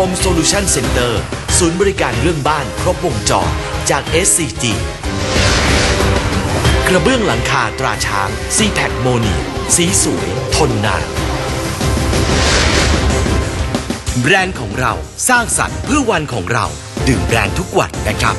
Home Solution Center ศูนย์บริการเรื่องบ้านครบวงจรจาก SCG กระเบื้องหลังคาตราช้าง c p a c โมนีสีสวย ทนนาน แบรนด์ของเราสร้างสรรค์เพื่อวันของเรา ดื่มแบรนด์ทุกวันนะครับ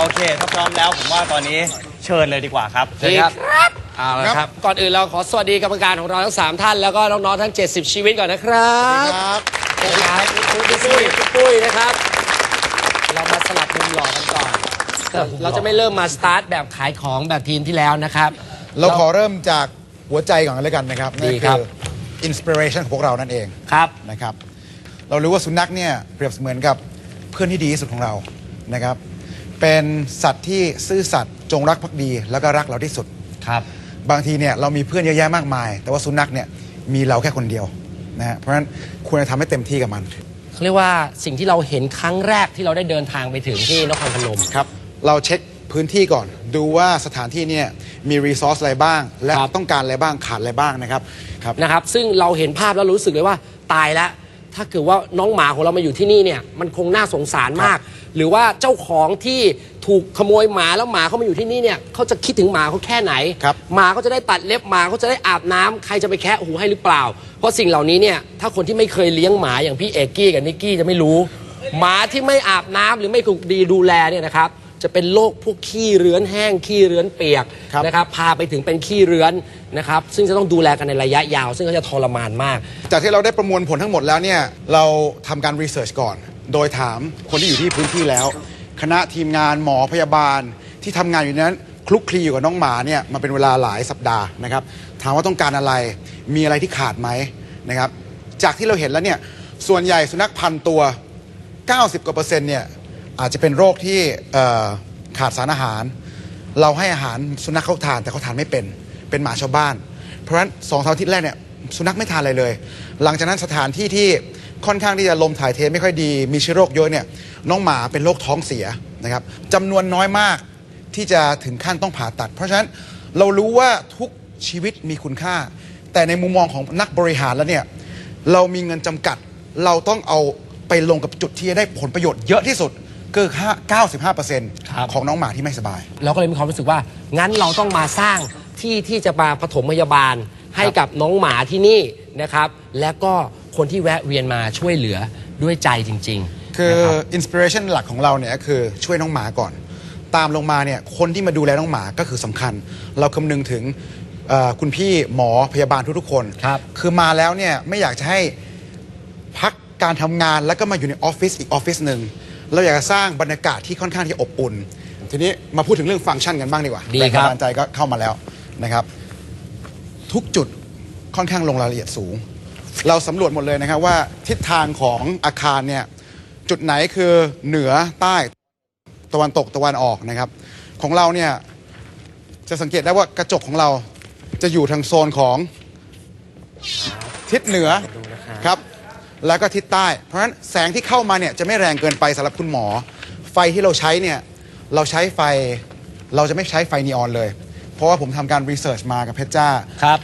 โอเคถ้าพร้อมแล้วผมว่าตอนนี้เชิญเลยดีกว่าครับดีครับ เอาละครับ ก่อนอื่นเราขอสวัสดีกรรมการของเราทั้ง 3 ท่าน แล้วก็น้องๆทั้ง 70 ชีวิตก่อนนะครับครับครับพี่ปุ้ยพี่ปุ้ยนะครับ เรามาสลับมุมหล่อกันก่อน เราจะไม่เริ่มมาสตาร์ทแบบขายของแบบทีมที่แล้วนะครับ เราขอเริ่มจากหัวใจก่อนกันแล้วกันนะครับดีนั่นครัคืบออินสปิเรชันของพวกเรานั่นเองครับนะครับ เรารู้ว่าสุนัขเนี่ยเปรียบเสมือนกับเพื่อนที่ดีที่สุดของเรานะครับ เป็นสัตว์ที่ซื่อสัตย์จงรักภักดี แล้วก็รักเราที่สุดครับ บางทีเนี่ยเรามีเพื่อนเยอะแยะมากมาย แต่ว่าสุนัขเนี่ยมีเราแค่คนเดียวนะฮะเพราะฉะนั้นควรจะทำให้เต็มที่กับมัน เขาเรียกว่าสิ่งที่เราเห็นครั้งแรกที่เราได้เดินทางไปถึงที่นครพนม ครับ เราเช็คพื้นที่ก่อน ดูว่าสถานที่เนี่ยมีรีซอสอะไรบ้าง และครับ ต้องการอะไรบ้างขาดอะไรบ้างนะครับครับ นะครับ ซึ่งเราเห็นภาพแล้วรู้สึกเลยว่าตายแล้ว ถ้าเกิดว่าน้องหมาของเรามาอยู่ที่นี่เนี่ย มันคงน่าสงสารมาก หรือว่าเจ้าของที่ถูกขโมยหมาแล้วหมาเขามาอยู่ที่นี่เนี่ยเขาจะคิดถึงหมาเขาแค่ไหนครับหมาเขาจะได้ตัดเล็บหมาเขาจะได้อาบน้ำใครจะไปแคะหูให้หรือเปล่า เพราะสิ่งเหล่านี้เนี่ยถ้าคนที่ไม่เคยเลี้ยงหมาอย่างพี่เอกกี้กับนิกกี้จะไม่รู้ หมาที่ไม่อาบน้ำหรือไม่ถูกดีดูแลเนี่ยนะครับจะเป็นโรคพวกขี้เรื้อนแห้งขี้เรื้อนเปียกครับ นะครับพาไปถึงเป็นขี้เรื้อนนะครับซึ่งจะต้องดูแลกันในระยะยาว ซึ่งก็จะทรมานมาก จากที่เราได้ประมวลผลทั้งหมดแล้วเนี่ย เราทำการรีเสิร์ชก่อน โดยถามคนที่อยู่ที่พื้นที่แล้ว คณะทีมงานหมอพยาบาลที่ทำงานอยู่นั้นคลุกคลีอยู่กับน้องหมาเนี่ยมาเป็นเวลาหลายสัปดาห์นะครับ ถามว่าต้องการอะไรมีอะไรที่ขาดไหมนะครับ จากที่เราเห็นแล้วเนี่ยส่วนใหญ่สุนัขพันตัว 90กว่าเปอร์เซ็นต์เนี่ยอาจจะเป็นโรคที่เอ่อขาดสารอาหาร เราให้อาหารสุนัขเขาทานแต่เขาทานไม่เป็น เป็นหมาชาวบ้าน เพราะฉะนั้นสองเท่าทิตย์แรกเนี่ยสุนัขไม่ทานอะไรเลย หลังจากนั้นสถานที่ที่ ค่อนข้างที่จะลมถ่ายเทไม่ค่อยดี มีเชื้อโรคเยอะเนี่ยน้องหมาเป็นโรคท้องเสียนะครับจำนวนน้อยมากที่จะถึงขั้นต้องผ่าตัด เพราะฉะนั้นเรารู้ว่าทุกชีวิตมีคุณค่า แต่ในมุมมองของนักบริหารแล้วเนี่ยเรามีเงินจำกัด เราต้องเอาไปลงกับจุดที่จะได้ผลประโยชน์เยอะที่สุดก็คือ95%ครับของน้องหมาที่ไม่สบาย เราก็เลยมีความรู้สึกว่า งั้นเราต้องมาสร้างที่ที่จะมาปฐมพยาบาลให้กับน้องหมาที่นี่นะครับ และก็ คนที่แวะเวียนมาช่วยเหลือด้วยใจจริง ๆ คือนะครับอินสปิเรชันหลักของเราเนี่ยก็คือช่วยน้องหมาก่อน ตามลงมาเนี่ยคนที่มาดูแลน้องหมาก็คือสำคัญ เราคำนึงถึงเอ่อคุณพี่หมอพยาบาลทุกๆคนครับคือมาแล้วเนี่ยไม่อยากจะให้พักการทำงานแล้วก็มาอยู่ในออฟฟิศอีกออฟฟิศหนึ่งเราอยากจะสร้างบรรยากาศที่ค่อนข้างที่อบอุ่น ทีนี้มาพูดถึงเรื่องฟังก์ชันกันบ้างดีกว่าดีแรงครับบันดาลใจก็เข้ามาแล้วนะครับ ทุกจุดค่อนข้างลงรายละเอียดสูง เราสำรวจหมดเลยนะครับว่าทิศทางของอาคารเนี่ยจุดไหนคือเหนือใต้ตะวันตกตะวันออกนะครับ ของเราเนี่ยจะสังเกตได้ว่ากระจกของเราจะอยู่ทางโซนของทิศเหนือครับแล้วก็ทิศใต้ เพราะฉะนั้นแสงที่เข้ามาเนี่ยจะไม่แรงเกินไปสำหรับคุณหมอ ไฟที่เราใช้เนี่ยเราใช้ไฟเราจะไม่ใช้ไฟนีออนเลย เพราะว่าผมทำการรีเสิร์ชมากับเพชรจ้าครับ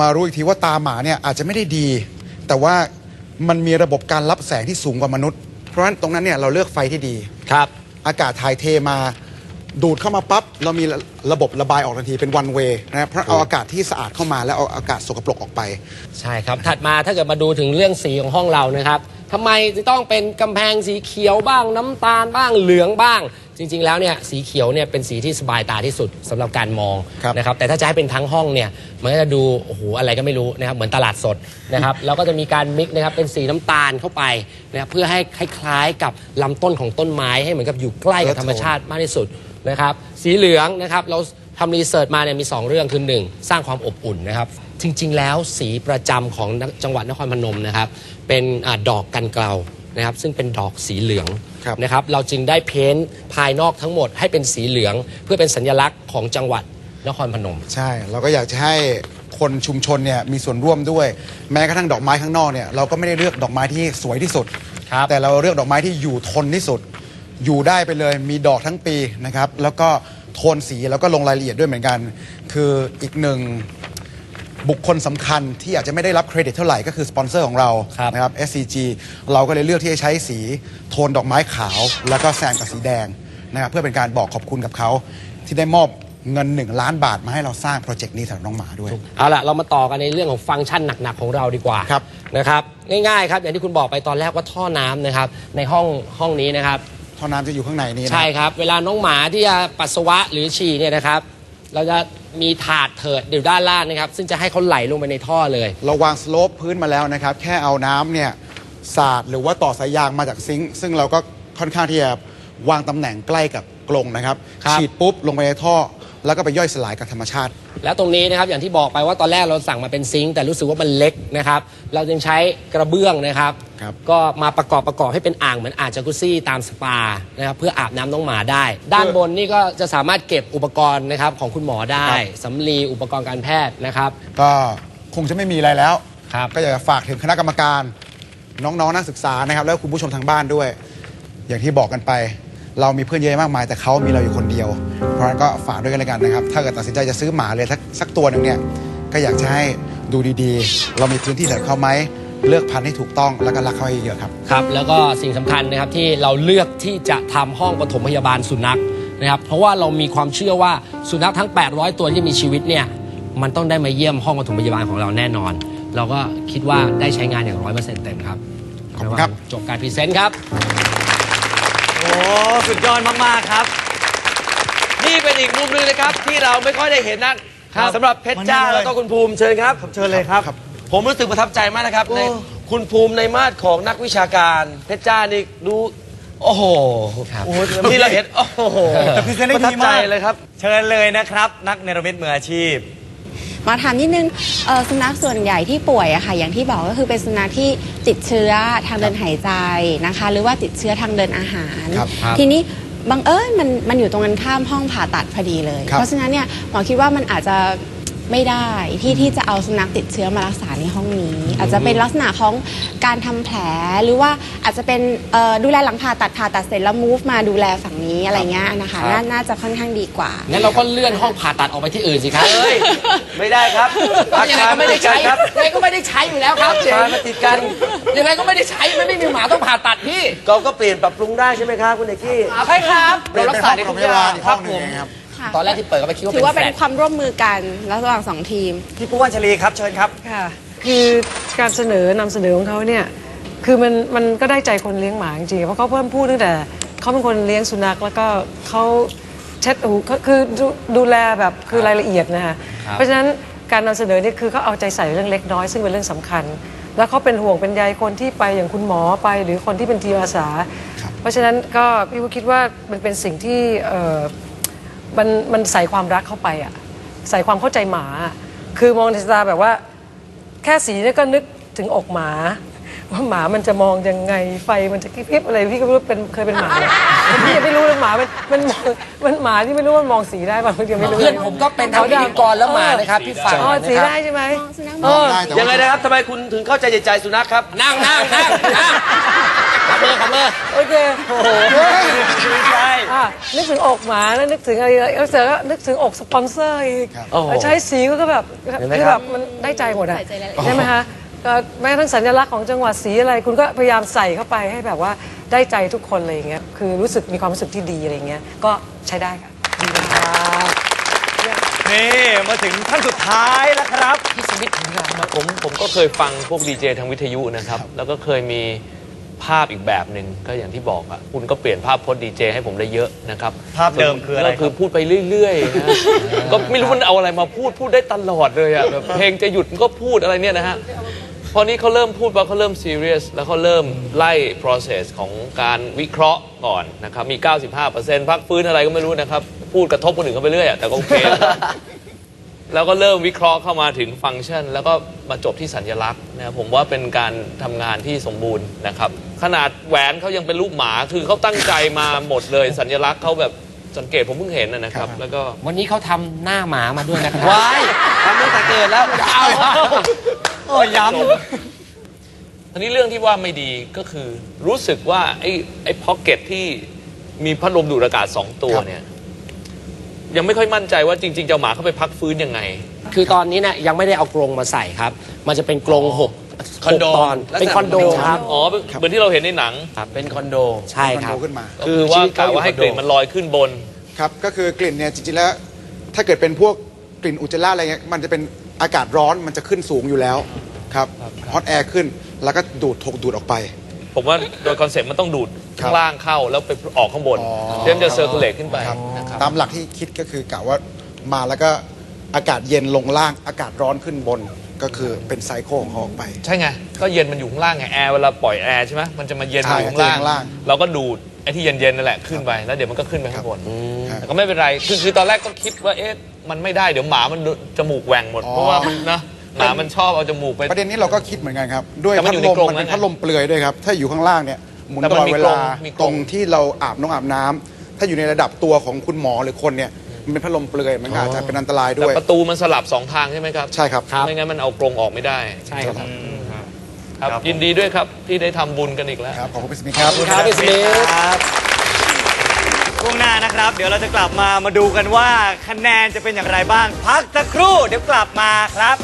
มารู้อีกทีว่าตาหมาเนี่ยอาจจะไม่ได้ดี แต่ว่ามันมีระบบการรับแสงที่สูงกว่ามนุษย์ เพราะฉะนั้นตรงนั้นเนี่ยเราเลือกไฟที่ดี ครับ อากาศถ่ายเทมาดูดเข้ามาปั๊บเรามีระบบระบายออกทันทีเป็นวันเวนะครับเพราะเอาอากาศที่สะอาดเข้ามาแล้วเอาอากาศสกปรกออกไป ใช่ครับ ถัดมาถ้าเกิดมาดูถึงเรื่องสีของห้องเรานะครับ ทำไมจะต้องเป็นกำแพงสีเขียวบ้างน้ำตาลบ้างเหลืองบ้าง จริง ๆ แล้วเนี่ยสีเขียวเนี่ยเป็นสีที่สบายตาที่สุดสำหรับการมองครับนะครับแต่ถ้าจะให้เป็นทั้งห้องเนี่ยมันก็จะดูโอ้โหอะไรก็ไม่รู้นะครับเหมือนตลาดสดนะครับ แล้วก็จะมีการมิกซ์นะครับเป็นสีน้ำตาลเข้าไปนะครับเพื่อให้คล้ายๆกับลำต้นของต้นไม้ให้เหมือนกับอยู่ใกล้กับธรรมชาติมากที่สุดนะครับสีเหลืองนะครับเรา ทำรีเสิร์ชมาเนี่ยมี 2 เรื่องคือหนึ่งสร้างความอบอุ่นนะครับ จริง ๆ แล้วสีประจำของจังหวัดนครพนมนะครับ เป็นอาดอกกันเกลานะครับ ซึ่งเป็นดอกสีเหลืองครับ นะครับ เราจึงได้เพ้นท์ภายนอกทั้งหมดให้เป็นสีเหลือง เพื่อเป็นสัญลักษณ์ของจังหวัดนครพนม ใช่เราก็อยากจะให้คนชุมชนเนี่ยมีส่วนร่วมด้วย แม้กระทั่งดอกไม้ข้างนอกเนี่ยเราก็ไม่ได้เลือกดอกไม้ที่สวยที่สุด ครับ แต่เราเลือกดอกไม้ที่อยู่ทนที่สุด อยู่ได้ไปเลยมีดอกทั้งปีนะครับ แล้วก็ โทนสีแล้วก็ลงรายละเอียดด้วยเหมือนกัน คืออีกหนึ่งบุคคลสำคัญที่อาจจะไม่ได้รับเครดิตเท่าไหร่ก็คือสปอนเซอร์ของเราครับ นะครับ SCG เราก็เลยเลือกที่จะใช้สีโทนดอกไม้ขาว แล้วก็แซมกับสีแดงนะครับเพื่อเป็นการบอกขอบคุณกับเขา ที่ได้มอบเงิน 1 ล้านบาทมาให้เราสร้างโปรเจกต์นี้สำหรับน้องหมาด้วย เอาล่ะ เรามาต่อกันในเรื่องของฟังก์ชันหนัก ๆ ของเราดีกว่าครับนะครับ ง่าย ๆ ครับ อย่างที่คุณบอกไปตอนแรกว่าท่อน้ำนะครับ ในห้องห้องนี้นะครับ ท่อน้ำจะอยู่ข้างในนี้นะใช่ครับ เวลาน้องหมาที่จะปัสสาวะหรือฉี่เนี่ยนะครับ เราจะมีถาดเถิดอยู่ด้านล่างนะครับ ซึ่งจะให้เขาไหลลงไปในท่อเลย เราวางสโลปพื้นมาแล้วนะครับ แค่เอาน้ำเนี่ยสาดหรือว่าต่อสายยางมาจากซิงค์ซึ่งเราก็ค่อนข้างที่จะวางตำแหน่งใกล้กับกรงนะครับ ครับ ฉีดปุ๊บลงไปในท่อ แล้วก็ไปย่อยสลายกับธรรมชาติ แล้วตรงนี้นะครับอย่างที่บอกไปว่าตอนแรกเราสั่งมาเป็นซิงค์แต่รู้สึกว่ามันเล็กนะครับเราจึงใช้กระเบื้องนะครับครับ ก็มาประกอบประกอบให้เป็นอ่างเหมือนอ่างจากุซี่ตามสปานะครับเพื่ออาบน้ำน้องหมาได้ ด้านบนนี่ก็จะสามารถเก็บอุปกรณ์นะครับของคุณหมอได้สำลีอุปกรณ์การแพทย์นะครับก็คงจะไม่มีอะไรแล้ว ครับ ก็อยากจะฝากถึงคณะกรรมการ น้องๆนักศึกษานะครับ แล้วก็คุณผู้ชมทางบ้านด้วย อย่างที่บอกกันไป เรามีเพื่อนเยอะมากมาย แต่เขามีเราอยู่คนเดียว เพราะฉะนั้นก็ฝากด้วยกันเลยกันนะครับ ถ้าเกิดตัดสินใจจะซื้อหมาเลยสักสักตัวหนึ่งเนี่ยก็อยากจะให้ดูดีๆ เรามีพื้นที่สำหรับเขาไหมเลือกพันธุ์ให้ถูกต้องแล้วก็รักเขาให้เยอะๆครับ ครับ แล้วก็สิ่งสำคัญนะครับที่เราเลือกที่จะทำห้องปฐมพยาบาลสุนัขนะครับเพราะว่าเรามีความเชื่อว่าสุนัขทั้ง 800 ตัวที่มีชีวิตเนี่ยมันต้องได้มาเยี่ยมห้องปฐมพยาบาลของเราแน่นอน เราก็คิดว่าได้ใช้งานอย่างร้อยเปอร์เซ็นต์เต็มครับขอบคุณครับ จบการพรีเซนต์ครับโอ้ สุดยอดมาก ๆ ครับ นี่เป็นอีกมุมหนึงนะครับ ที่เราไม่ค่อยได้เห็นนะครับสำหรับเพชรจ้ามานี่เลยแล้วก็คุณภูมิเชิญครับ เชิญเลยครับ ผมรู้สึกประทับใจมากนะครับโอ้ในคุณภูมิในมาตรของนักวิชาการ เพชรจ้านี่ดูโอ้โหครับโอ้โหที่เราเห็นโอ้โหแต่พรีเซนต์ได้ประทับดีใจมากเลยครับ เชิญเลยนะครับ นักเนรมิตมืออาชีพ มาถามนิดนึงเอ่อสุนัขส่วนใหญ่ที่ป่วยอะค่ะ อย่างที่บอกก็คือเป็นสุนัขที่ติดเชื้อทางเดินหายใจนะคะ หรือว่าติดเชื้อทางเดินอาหาร ครับครับทีนี้บังเอิญมันมันอยู่ตรงกันข้ามห้องผ่าตัดพอดีเลย ครับ เพราะฉะนั้นเนี่ยหมอคิดว่ามันอาจจะ ไม่ได้ที่ที่จะเอาสุนัขติดเชื้อมารักษาในห้องนี้ อาจจะเป็นลักษณะของการทำแผลหรือว่าอาจจะเป็นเอ่อดูแลหลังผ่าตัดผ่าตัดเสร็จแล้ว move มาดูแลฝั่งนี้อะไรเงี้ยนะคะครับน่าน่าจะค่อนข้างดีกว่า งั้นเราก็เลื่อนห้องผ่าตัดออกไปที่อื่นสิครับเฮ้ยไม่ได้ครับอายังไงคารก็ไม่ได้ติกันใช้ครับยังไงก็ไม่ได้ใช้อยู่แล้วครับอาคารมาติดกัน ยังไงก็ไม่ได้ใช้มันไม่มีหมาต้องผ่าตัดพี่เราก็เปลี่ยนปรับปรุงได้ใช่ไหมครับคุณเอกกี้ ใช่ครับเปลี่ยนเรารัเป็นกษาห้องได้โรงทุพกอย่ายาบาลงอีกคห้รัอบงหนึ่ผงมเองครับ ค่ะตอนแรกที่เปิดก็ไปคิดว่าถือว่าเป็เป็นนแฟลต ความร่วมมือกันระหว่างสองทีม พี่ปู้วันชลีครับเชิญครับ ค่ะคือการเสนอนำเสนอของเขาเนี่ยคือมันมันก็ได้ใจคนเลี้ยงหมาจริงๆเพราะเขาเพิ่มพูดตั้งแต่เขาเป็นคนเลี้ยงสุนัขแล้วก็เขาเช็ดหูก็คือดูดูแลแบบคือรายละเอียดนะคะครับ เพราะฉะนั้นการนำเสนอนี่คือเขาเอาใจใส่เรื่องเล็กน้อยซึ่งเป็นเรื่องสำคัญ แล้วเขาเป็นห่วงเป็นใยคนที่ไปอย่างคุณหมอไป หรือคนที่เป็นทีมอาสา เพราะฉะนั้นก็พี่ก็คิดว่ามันเป็นสิ่งที่เอ่อ มันมันใส่ความรักเข้าไปอะใส่ความเข้าใจหมาอะคือมองในสายตาแบบว่า แค่สีเนี่ยก็นึกถึงอกหมา ว่าหมามันจะมองยังไงไฟมันจะกริบๆอะไรพี่ก็ไม่รู้เป็นเคยเป็นหมาเนี่ยพี่ยังไม่รู้เลยหมามันมันมองมันหมาที่ไม่รู้ว่ามันมองสีได้ป่ะพี่ยังไม่รู้เพื่อนผมก็เป็นทั้งพิธีกรและหมานะครับที่ฝั่งอ๋อนะสีครับได้ใช่ไหม มองสุนัขเออได้แต่ยังไงว่านะครับทำไมคุณถึงเข้าใจใจสุนัขครับ นั่งนั่งนั่งนั่ง ขอมือขอมือโอเคโอ้โหใช่ อะนึกถึงอกหมาแล้วนึกถึงอะไรแล้วเสร็จแล้วนึกถึงอกสปอนเซอร์อีกโอ้โหใช้สีก็แบบเห็นไหมคือคแบรับบมันได้ใจหมดอะใส่ใจรายละเอียดใช่ไหมคะก็แม้กระทั้งสัญลักษณ์ของจังหวัดสีอะไร คุณก็พยายามใส่เข้าไปให้แบบว่าได้ใจทุกคนอะไรอย่างเงี้ยคือรู้สึกมีความรู้สึกที่ดีอะไรอย่างเงี้ยก็ใช้ได้ค่ะดีนะครับนี่มาถึงท่านสุดท้ายแล้วครับพี่สมิธของเราผมผมก็เคยฟังพวกดีเจทางวิทยุนะครับ แล้วก็เคยมี ภาพอีกแบบหนึ่งก็อย่างที่บอกอะคุณก็เปลี่ยนภาพพจน์ดีเจให้ผมได้เยอะนะครับภาพเดิมคืออะไรก็คือพูดไปเรื่อยๆนะก็ไม่รู้มันเอาอะไรมาพูดพูดได้ตลอดเลยอะแบบเพลงจะหยุดมันก็พูดอะไรเนี่ยนะฮะพอนี้เขาเริ่มพูดว่าเขาเริ่ม serious แล้วเขาเริ่มไล่ process ของการวิเคราะห์ก่อนนะครับมี 95%พักฟื้นอะไรก็ไม่รู้นะครับ พูดกระทบคนอื่นเขาไปเรื่อยอะแต่ก็โอเคแล้วก็เริ่มวิเคราะห์เข้ามาถึงฟังก์ชัน แล้วก็มาจบที่สัญลักษณ์นะครับผมว่าเป็นการทำงานที่สมบูรณ์นะครับ ขนาดแหวนเขายังเป็นรูปหมาคือเขาตั้งใจมาหมดเลยสัญลักษณ์เขาแบบสังเกตผมเพิ่งเห็นนะนะครับ แล้วก็วันนี้เขาทำหน้าหมามาด้วยนะครับวายทำตั้งแต่เกิดแล้วเอาโอ้ยย้ทีนี้เรื่องที่ว่าไม่ดีก็คือรู้สึกว่าไอ้ไอ้พ็อกเก็ตที่มีพัดลมดูดอากาศสองตัวครับเนี่ย ยังไม่ค่อยมั่นใจว่าจริงๆจะเอาหมาเข้าไปพักฟื้นยังไง คือตอนนี้เนี่ยยังไม่ได้เอากรงมาใส่ครับ มันจะเป็นกรงหก คอนโดหกตอนลักษณะเป็นคอนโดครับ อ๋อเหมือนที่เราเห็นในหนังครับเป็นคอนโด ใช่ครับคอนโดขึ้นมา คือว่ากะว่าให้กลิ่นมันลอยขึ้นบน ครับก็คือกลิ่นเนี่ยจริงๆแล้ว ถ้าเกิดเป็นพวกกลิ่นอุจจาระอะไรเงี้ยมันจะเป็นอากาศร้อนมันจะขึ้นสูงอยู่แล้วครับฮอตแอร์ขึ้นแล้วก็ดูดถกดูดออกไป ผมว่าโดยคอนเซ็ปต์มันต้องดูดครับข้างล่างเข้าแล้วไปออกข้างบนอ๋อเพื่อมันจะเซอร์คูลเลตขึ้นไปครับนะครับ ตามหลักที่คิดก็คือกะว่ามาแล้วก็อากาศเย็นลงล่างอากาศร้อนขึ้นบน ก็คือเป็นไซโคของเขาออกไป ใช่ไง ก็เย็นมันอยู่ข้างล่างไงแอร์เวลาปล่อยแอร์ใช่ไหมมันจะมาเย็นใช่อยู่ข้างล่างข้างล่างเราก็ดูดไอ้ที่เย็นๆนั่นแหละขึ้นไปแล้วเดี๋ยวมันก็ขึ้นไปข้างบนครับแต่ก็ไม่เป็นไรคือคือตอนแรกก็คิดว่าเอ๊ะมันไม่ได้เดี๋ยวหมามันจมูกแหว่งหมดอ๋อ เพราะว่ามันนะหมามันชอบเอาจมูกไป ประเด็นนี้เราก็คิดเหมือนกันครับ ด้วยแต่มันพัดอยู่ในลมกรงมันเป็นแล้วไงพัดลมเปลือยด้วยครับ ถ้าอยู่ข้างล่างเนี่ยหมุนแต่ตมันลอดมีเวกรลางมีกรง ตรงที่เราอาบน้องอาบน้ำถ้าอยู่ในระดับตัวของคุณหมอหรือคนเนี่ย มันเป็นพัดลมเปลือยมันก็อาจจะเป็นอันตรายแต่ด้วย ประตูมันสลับสองทางใช่ไหมครับใช่ครับครับไม่งั้นมันเอากรงออกไม่ได้ใช่ครับครับ ยินดีด้วยครับที่ได้ทำบุญกันอีกแล้ว ครับ ขอบคุณพี่สมิธครับ ครับพี่สมิธ ครับช่วงหน้านะครับ เดี๋ยวเราจะกลับมามาดูกันว่าคะแนนจะเป็นอย่างไรบ้าง พักสักครู่เดี๋ยวกลับมาครับ